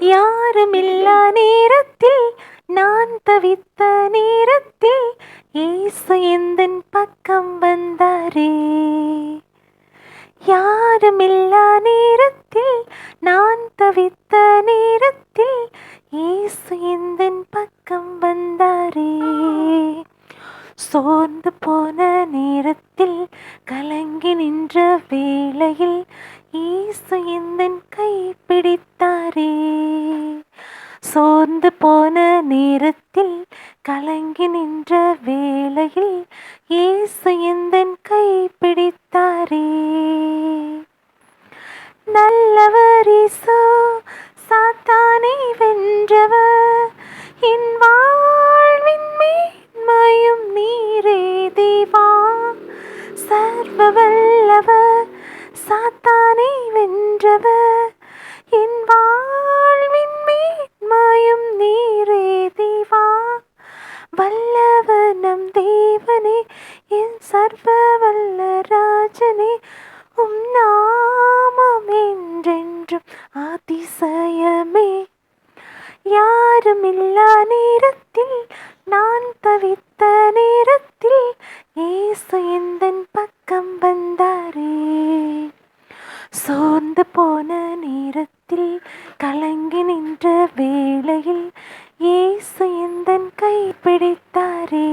யாருமில்லா நேரத்தில் நான் தவித்த நேரத்தில் இயேசு எந்தன் பக்கம் வந்தாரே? யாருமில்லா நேரத்தில் நான் தவித்த நேரத்தில் இயேசு எந்தன் பக்கம் வந்தாரே? சோர்ந்து போன நேரத்தில் கலங்கி நின்ற வேளையில் ஈசு எந்தன் கை பிடித்தாரே? சோர்ந்து போன நேரத்தில் கலங்கி நின்ற வேளையில் இயேசு எந்தன் கை பிடித்தாரே? நல்லவர் இயேசு சாத்தானை வென்றவர். என் வாழ்வின் மேன்மையும் நீரே தேவா. சர்வ வல்லவர் சாத்தான் என் சர்வ வல்ல ராஜனே உம் நாமம் என்றென்றும் அதிசயமே. யாருமில்லா நேரத்தில் நான் தவித்த நேரத்தில் ஏசு எந்தன் பக்கம் வந்தாரே? சோர்ந்து போன நேரத்தில் கலங்கி நின்ற வேளையில் ஏசு எந்தன் கைப்பிடித்தாரே